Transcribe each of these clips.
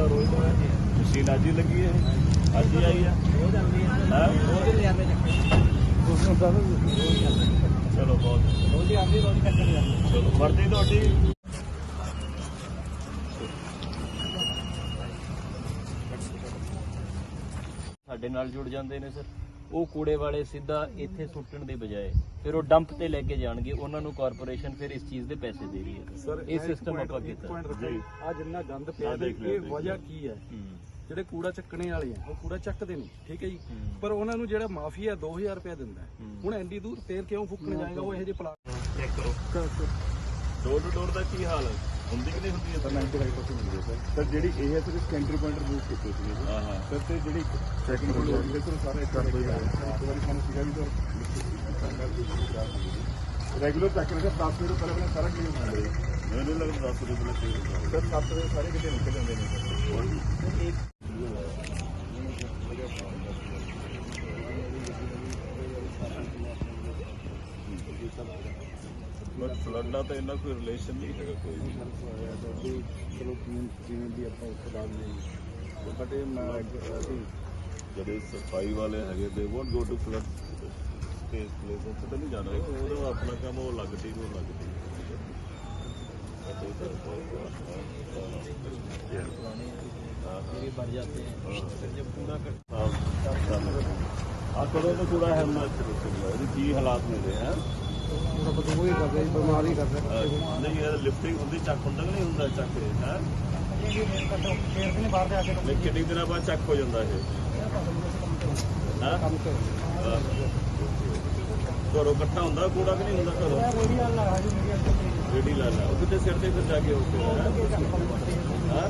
ਦਾ ਰੋਜ਼ ਦਾ ਤੁਸੀਂ ਲਾਜੀ ਲੱਗੀ ਹੈ। ਅੱਜ ਹੀ ਆਈ ਆ ਰੋਜ਼ ਆਉਂਦੀ ਹੈ? ਰੋਜ਼ ਲਿਆ ਮੈਂ ਤੁਸੀਂ ਦੱਸੋ ਚਲੋ ਬਹੁਤ। ਰੋਜ਼ ਆਉਂਦੀ ਰੋਜ਼ ਟੱਕਰ ਜਾਂਦੀ ਚਲੋ ਵਰਦੀ ਤੁਹਾਡੀ। ਸਾਡੇ ਨਾਲ ਜੁੜ ਜਾਂਦੇ ਨੇ ਸਰ। ਉਹ ਕੂੜੇ ਵਾਲੇ ਸਿੱਧਾ ਇੱਥੇ ਸੁੱਟਣ ਦੇ ਬਜਾਏ ਫਿਰ ਉਹ ਡੰਪ ਤੇ ਲੈ ਕੇ ਜਾਣਗੇ ਉਹਨਾਂ ਨੂੰ ਕਾਰਪੋਰੇਸ਼ਨ ਫਿਰ ਇਸ ਚੀਜ਼ ਦੇ ਪੈਸੇ ਦੇ ਰਹੀ ਹੈ। ਇਹ ਸਿਸਟਮ ਆਪਾਂ ਕੀਤਾ। ਆ ਜਿੰਨਾ ਗੰਦ ਪਿਆ ਇਹ ਵਜ੍ਹਾ। ਕੀ ਹੈ? ਜਿਹੜੇ ਕੂੜਾ ਚੱਕਣੇ ਵਾਲੇ ਆ ਉਹ ਕੂੜਾ ਚੱਕਦੇ ਨਹੀਂ ਠੀਕ ਹੈ ਜੀ। ਪਰ ਉਹਨਾਂ ਨੂੰ ਜਿਹੜਾ ਮਾਫੀਆ 2000 ਰੁਪਏ ਦਿੰਦਾ। ਹੁਣ ਐਂਡੀ ਦੂਰ ਤੇਲ ਕਿਉਂ ਫੁੱਕਣ ਜਾਏਗਾ? ਉਹ ਇਹੋ ਜਿਹੇ ਪਲਾਟ ਚੈੱਕ ਕਰੋ। ਡੋਰ ਟੂ ਡੋਰ ਦਾ ਕੀ ਹਾਲ ਹੈ? ਹੁੰਦੀ ਕਿ ਨਹੀਂ ਹੁੰਦੀ ਹੈ 95% ਮਿਲਦੀ ਹੈ ਸਰ ਸਰ ਜਿਹੜੀ ਇਹ ਹੈ ਸਿਰਫ ਸੈਂਟਰ ਪੁਆਇੰਟ ਰਿਮੂਵ ਕੀਤੇ ਸੀਗੇ ਜੀ। ਹਾਂ ਹਾਂ। ਸਰ ਤੇ ਜਿਹੜੀ ਕੋਲ ਹੋਈ ਹੈ ਸਰ ਸਾਰਾ ਇੱਕ ਵਾਰੀ ਸਾਨੂੰ ਸੀਗਾ ਵੀ ਸਰ ਰੈਗੂਲਰ ਚੈੱਕ ਕਰਾਂਗੇ 10 ਮਿੰਟ ਪਹਿਲਾਂ ਪਹਿਲਾਂ ਸਾਰਾ ਕਲੀਅਰ ਹੋ ਜਾਏਗਾ ਮੈਨੂੰ ਲੱਗਦਾ 10 ਰੁਪਏ ਦਾ ਤੇਲ ਸਰ 7 ਵਜੇ ਸਾਰੇ ਕਿਤੇ ਨਿਕਲ ਜਾਂਦੇ ਨੇ। ਬਟ ਫਲੱਡ ਨਾਲ ਤਾਂ ਇੰਨਾ ਕੋਈ ਰਿਲੇਸ਼ਨ ਨਹੀਂ ਹੈਗਾ ਕੋਈ ਵੀ ਚਲੋ ਜਿਵੇਂ ਵੀ ਆਪਾਂ ਉਸ ਬਾਅਦ ਨਹੀਂ ਬਟ ਇਹ ਮੈਂ ਅਸੀਂ ਜਿਹੜੇ ਸਫ਼ਾਈ ਵਾਲੇ ਹੈਗੇ ਦੇ won't go to flood space place ਉੱਥੇ ਤਾਂ ਨਹੀਂ ਜਾਣਾ ਉਹਦਾ ਆਪਣਾ ਕੰਮ ਉਹ ਅਲੱਗ ਟੀਮ ਉਹ ਅਲੱਗ ਟੀਮ ਆ ਕਦੋਂ ਤੋਂ ਕੂੜਾ ਹੈ ਇਹਦੇ ਕੀ ਹਾਲਾਤ ਨੇ ਦੇ ਹੈ ਕੂੜਾ ਬਦਬੂ ਹੀ ਕਰਦੇ ਬਿਮਾਰੀ ਕਰਦੇ ਨਹੀਂ ਇਹ ਲਿਫਟਿੰਗ ਹੁੰਦੀ ਚੱਕ ਹੁੰਦਾ ਕਿ ਨਹੀਂ ਹੁੰਦਾ ਚੱਕ ਹੈ? ਫੇਰ ਵੀ ਨਹੀਂ ਬਾਹਰ ਜਾ ਕੇ ਲੈ ਕਿੰਨੇ ਦਿਨਾਂ ਬਾਅਦ ਚੱਕ ਹੋ ਜਾਂਦਾ ਇਹ? ਹਾਂ? ਕੰਮ ਕਰ ਘਰੋਂ ਇਕੱਠਾ ਹੁੰਦਾ ਕੂੜਾ ਕਿ ਨਹੀਂ ਹੁੰਦਾ ਘਰੋਂ? ਰੇੜੀ ਵਾਲਾ ਲਾ ਮੇਰੀ ਰੇਡੀ ਲਾ ਲਾ ਉਹ ਕਿਤੇ ਸਿਰ ਤੇ ਫਿਰ ਜਾ ਕੇ ਹੋ ਕੇ ਹਾਂ?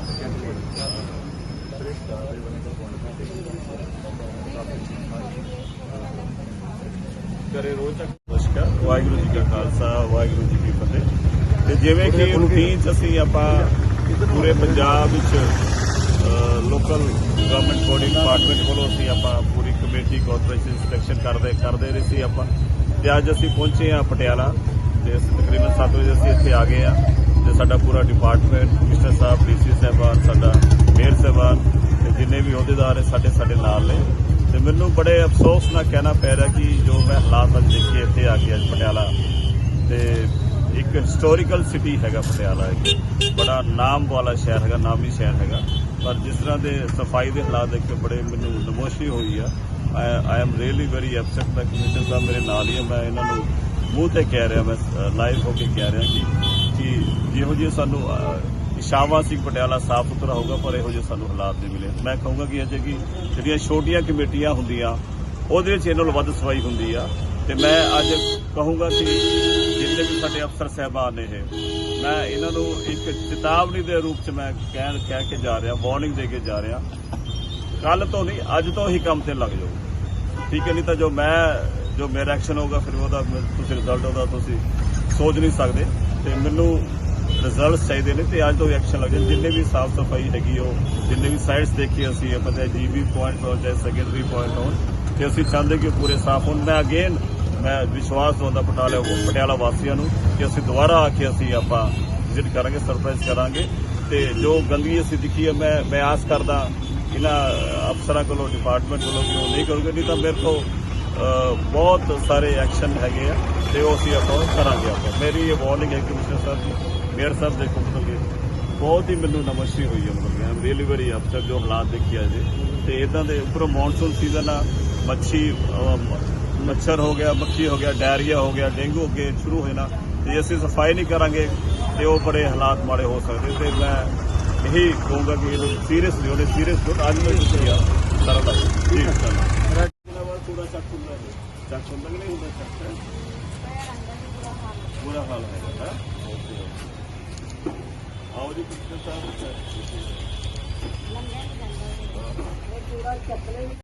ਕਰੇ ਰੋਜ਼ ਤੱਕ ਨਮਸਕਾਰ ਵਾਹਿਗੁਰੂ ਜੀ ਕਾ ਖਾਲਸਾ ਵਾਹਿਗੁਰੂ ਜੀ ਕੀ ਫਤਿਹ। ਤੇ ਜਿਵੇਂ ਕਿ ਰੂਟੀਨ ਚ ਅਸੀਂ ਆਪਾਂ ਪੂਰੇ ਪੰਜਾਬ ਵਿੱਚ ਲੋਕਲ ਗਵਰਨਮੈਂਟ ਬੋਡੀ ਡਿਪਾਰਟਮੈਂਟ ਵੱਲੋਂ ਅਸੀਂ ਆਪਾਂ ਪੂਰੀ ਕਮੇਟੀ ਕਾਰਪੋਰੇਸ਼ਨ ਇਨਸਪੈਕਸ਼ਨ ਕਰਦੇ ਕਰਦੇ ਰਹੇ ਸੀ ਆਪਾਂ। ਤੇ ਅੱਜ ਅਸੀਂ ਪਹੁੰਚੇ ਆ ਪਟਿਆਲਾ। ਤੇ ਤਕਰੀਬਨ 7 ਵਜੇ ਅਸੀਂ ਇੱਥੇ ਆ ਗਏ ਆ ਤੇ ਸਾਡਾ ਪੂਰਾ ਡਿਪਾਰਟਮੈਂਟ ਕਮਿਸ਼ਨਰ ਸਾਹਿਬ ਡੀਸੀ ਸਾਹਿਬਾਨ ਸਾਡਾ ਮੇਅਰ ਸਾਹਿਬਾਨ ਤੇ ਜਿੰਨੇ ਵੀ ਅਹੁਦੇਦਾਰ ਹੈ ਸਾਡੇ ਸਾਡੇ ਨਾਲ ਨੇ। ਮੈਨੂੰ ਬੜੇ ਅਫਸੋਸ ਨਾਲ ਕਹਿਣਾ ਪੈ ਰਿਹਾ ਕਿ ਜੋ ਮੈਂ ਹਾਲਾਤ ਅੱਜ ਦੇਖੇ ਇੱਥੇ ਆ ਕੇ ਅੱਜ ਪਟਿਆਲਾ ਤੇ ਇੱਕ ਹਿਸਟੋਰੀਕਲ ਸਿਟੀ ਹੈਗਾ ਪਟਿਆਲਾ ਇੱਕ। ਬੜਾ ਨਾਮ ਵਾਲਾ ਸ਼ਹਿਰ ਹੈਗਾ, ਨਾਮੀ ਸ਼ਹਿਰ ਹੈਗਾ। ਪਰ ਜਿਸ ਤਰ੍ਹਾਂ ਦੇ ਸਫ਼ਾਈ ਦੇ ਹਾਲਾਤ ਦੇਖ ਕੇ ਬੜੇ ਮੈਨੂੰ ਨਮੋਸ਼ੀ ਹੋਈ ਆ। I am really very upset the commissioner ਸਾਹਿਬ ਮੇਰੇ ਨਾਲ ਹੀ ਆ। ਮੈਂ ਇਹਨਾਂ ਨੂੰ ਮੂੰਹ ਤੇ ਕਹਿ ਰਿਹਾ, ਮੈਂ ਲਾਈਵ ਹੋ ਕੇ ਕਹਿ ਰਿਹਾ ਕਿ ਕਿ ਜਿਹੋ ਜਿਹੇ ਸਾਨੂੰ ਅਹ, ਇਸ਼ਾਵਾ ਸੀ ਪਟਿਆਲਾ ਸਾਫ਼ ਸੁਥਰਾ ਹੋਊਗਾ ਪਰ ਇਹੋ ਜਿਹੇ ਸਾਨੂੰ ਹਾਲਾਤ ਨਹੀਂ ਮਿਲੇ। ਮੈਂ ਕਹੂੰਗਾ ਕਿ ਅਜੇ ਕਿ ਜਿਹੜੀਆਂ ਛੋਟੀਆਂ ਕਮੇਟੀਆਂ ਹੁੰਦੀਆਂ ਉਹਦੇ ਵਿੱਚ ਇਹਨਾਂ ਨੂੰ ਵੱਧ ਸਫ਼ਾਈ ਹੁੰਦੀ ਆ। ਤੇ ਮੈਂ ਅੱਜ ਕਹੂੰਗਾ ਕਿ ਜਿੰਨੇ ਵੀ ਸਾਡੇ ਅਫਸਰ ਸਹਿਬਾਨ ਨੇ ਇਹ ਮੈਂ ਇਹਨਾਂ ਨੂੰ ਇੱਕ ਚੇਤਾਵਨੀ ਦੇ ਰੂਪ 'ਚ ਮੈਂ ਕਹਿਣ ਕਹਿ ਕੇ ਜਾ ਰਿਹਾ ਵਾਰਨਿੰਗ ਦੇ ਕੇ ਜਾ ਰਿਹਾ। ਕੱਲ ਤੋਂ ਨਹੀਂ ਅੱਜ ਤੋਂ ਹੀ ਕੰਮ ਤੇ ਲੱਗ ਜਾਓ। ਠੀਕ ਹੈ ਨਹੀਂ ਤਾਂ ਜੋ ਮੈਂ ਜੋ ਮੇਰਾ ਐਕਸ਼ਨ ਹੋਊਗਾ ਫਿਰ ਉਹਦਾ ਤੁਸੀਂ ਰਿਜ਼ਲਟ ਉਹਦਾ ਤੁਸੀਂ ਸੋਚ ਨਹੀਂ ਸਕਦੇ। ਤੇ ਮੈਨੂੰ ਰਿਜ਼ਲਟਸ ਚਾਹੀਦੇ ਨੇ ਤੇ ਅੱਜ ਤੋਂ ਐਕਸ਼ਨ ਲੱਗ ਜਾਣ। ਜਿੰਨੇ ਵੀ ਸਾਫ਼ ਸਫ਼ਾਈ ਹੈਗੀ ਉਹ, ਜਿੰਨੇ ਵੀ ਸਾਈਡਸ ਦੇਖੀ ਅਸੀਂ ਆਪਾਂ ਚਾਹੇ ਜੀਬੀ ਪੁਆਇੰਟ ਹੋ ਚਾਹੇ ਸੈਕੰਡਰੀ ਪੁਆਇੰਟ ਹੋਣ ਤੇ। ਅਸੀਂ ਚਾਹੁੰਦੇ ਕਿ ਪੂਰੇ ਸਾਫ਼ ਹੋਣ। ਮੈਂ ਅਗੇਨ ਮੈਂ ਵਿਸ਼ਵਾਸ ਦਵਾਉਂਦਾ ਪਟਿਆਲਾ ਪਟਿਆਲਾ ਵਾਸੀਆਂ ਨੂੰ ਕਿ ਅਸੀਂ ਦੁਬਾਰਾ ਆ ਕੇ ਅਸੀਂ ਆਪਾਂ ਵਿਜ਼ਿਟ ਕਰਾਂਗੇ ਸਰਪ੍ਰਾਈਜ਼ ਕਰਾਂਗੇ। ਤੇ ਜੋ ਗੰਦਗੀ ਅਸੀਂ ਦਿਖੀ ਹੈ ਮੈਂ ਮੈਂ ਆਸ ਕਰਦਾ ਇਹਨਾਂ ਅਫਸਰਾਂ ਕੋਲੋਂ ਡਿਪਾਰਟਮੈਂਟ ਕੋਲੋਂ ਕਿ ਉਹ ਨਹੀਂ ਕਰੂਗੇ। ਨਹੀਂ ਤਾਂ ਮੇਰੇ ਤੋਂ ਬਹੁਤ ਸਾਰੇ ਐਕਸ਼ਨ ਹੈਗੇ ਆ। ਤੇ ਉਹ ਅਸੀਂ ਆਪਾਂ ਕਰਾਂਗੇ ਆਪਾਂ। ਮੇਰੀ ਇਹ ਵਾਰਨਿੰਗ ਹੈ ਕਮਿਸ਼ਨਰ ਸਾਹਿਬ ਜੀ ਮੇਅਰ ਸਾਹਿਬ ਦੇ ਮਤਲਬ ਕਿ ਬਹੁਤ ਹੀ ਮੈਨੂੰ ਨਮਸੀ ਹੋਈ ਹੈ ਮਤਲਬ ਆਮ ਰੀਅਲੀ ਵੈਰੀ ਅਪਸੈਟ ਜੋ ਹਾਲਾਤ ਦੇਖੀ ਆ ਜੀ। ਤੇ ਇਦਾਂ ਦੇ ਉੱਪਰੋਂ ਮੌਨਸੂਨ ਸੀਜ਼ਨ ਆ ਮੱਛੀ ਮੱਛਰ ਹੋ ਗਿਆ ਮੱਖੀ ਹੋ ਗਿਆ ਡਾਇਰੀਆ ਹੋ ਗਿਆ ਡੇਂਗੂ ਅੱਗੇ ਸ਼ੁਰੂ ਹੋ ਜਾਣਾ ਤੇ ਅਸੀਂ ਸਫ਼ਾਈ ਨਹੀਂ ਕਰਾਂਗੇ ਤੇ ਉਹ ਬੜੇ ਹਾਲਾਤ ਮਾੜੇ ਹੋ ਸਕਦੇ ਤੇ ਮੈਂ ਇਹੀ ਕਹੂੰਗਾ ਕਿ ਇਹਨੂੰ ਸੀਰੀਅਸਲੀ ਉਹਨੇ ਸੀਰੀਅਸ ਨੂੰ ਅੱਜ ਮੈਂ ਤੁਸੀਂ ਆ। ਸਾਰਾ ਦਾ ਚਲੋ ਦਿਨਾਂ ਬਾਅਦ ਕੂੜਾ ਚੱਕ ਹੁੰਦਾ ਹੈ ਚੱਕ ਹੁੰਦਾ ਨਹੀਂ ਹੁੰਦਾ ਚੱਕ। ਬੁਰਾ ਹਾਲ ਹੈ ਹੈ ਆਓ ਜੀ ਕ੍ਰਿਸ਼ਨ ਸਾਹਿਬ ਨਹੀਂ ਜਾਂਦਾ। ਇਹ ਕੂੜਾ ਚੱਕ ਲੈ।